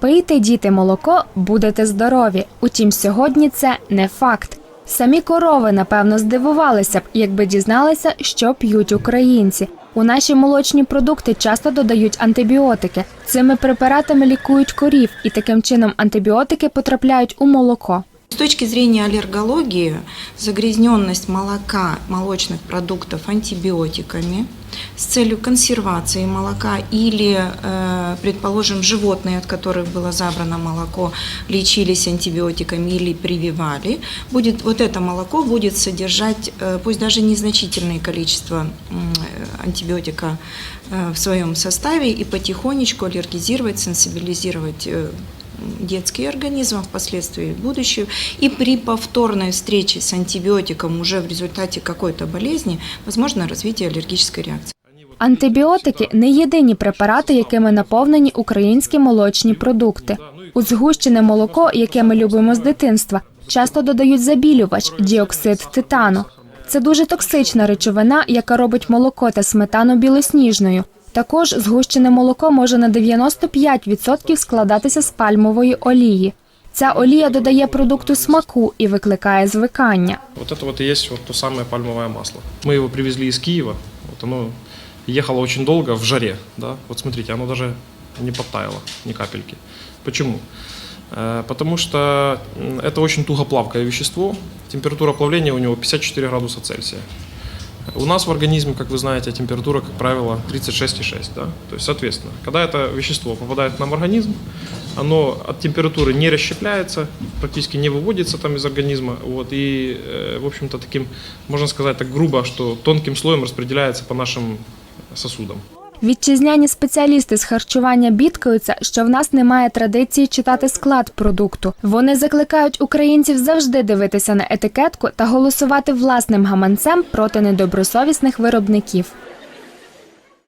Пийте діти молоко, будете здорові. Утім, сьогодні це не факт. Самі корови, напевно, здивувалися б, якби дізналися, що п'ють українці. У наші молочні продукти часто додають антибіотики. Цими препаратами лікують корів, і таким чином антибіотики потрапляють у молоко. С точки зрения аллергологии, загрязненность молока, молочных продуктов антибиотиками с целью консервации молока или, э, предположим, животные, от которых было забрано молоко, лечились антибиотиками или прививали, будет, вот это молоко будет содержать, э, пусть даже незначительное количество э, антибиотика э, в своем составе и потихонечку аллергизировать, сенсибилизировать детский организм, а впоследствии будущее. И при повторной встрече с антибиотиком уже в результате какой-то болезни возможно развитие аллергической реакции. Антибіотики не єдині препарати, якими наповнені українські молочні продукти. У згущене молоко, яке ми любимо з дитинства, часто додають забілювач діоксид титану. Це дуже токсична речовина, яка робить молоко та сметану білосніжною. Також згущене молоко може на 95% складатися з пальмової олії. Ця олія додає продукту смаку і викликає звикання. Вот это то самое пальмовое масло. Мы его привезли из Киева. Вот оно ехало очень долго в жаре, да. Вот смотрите, оно даже не подтаяло ни капельки. Почему? Э, Потому что это очень тугоплавкое вещество. Температура плавления у него 54 градуса Цельсия. У нас в организме, как вы знаете, температура, как правило, 36,6. Да? То есть, соответственно, когда это вещество попадает в нам в организм, оно от температуры не расщепляется, практически не выводится там из организма. Вот, и, э, в общем-то, таким, можно сказать так грубо, что тонким слоем распределяется по нашим сосудам. Вітчизняні спеціалісти з харчування бідкаються, що в нас немає традиції читати склад продукту. Вони закликають українців завжди дивитися на етикетку та голосувати власним гаманцем проти недобросовісних виробників.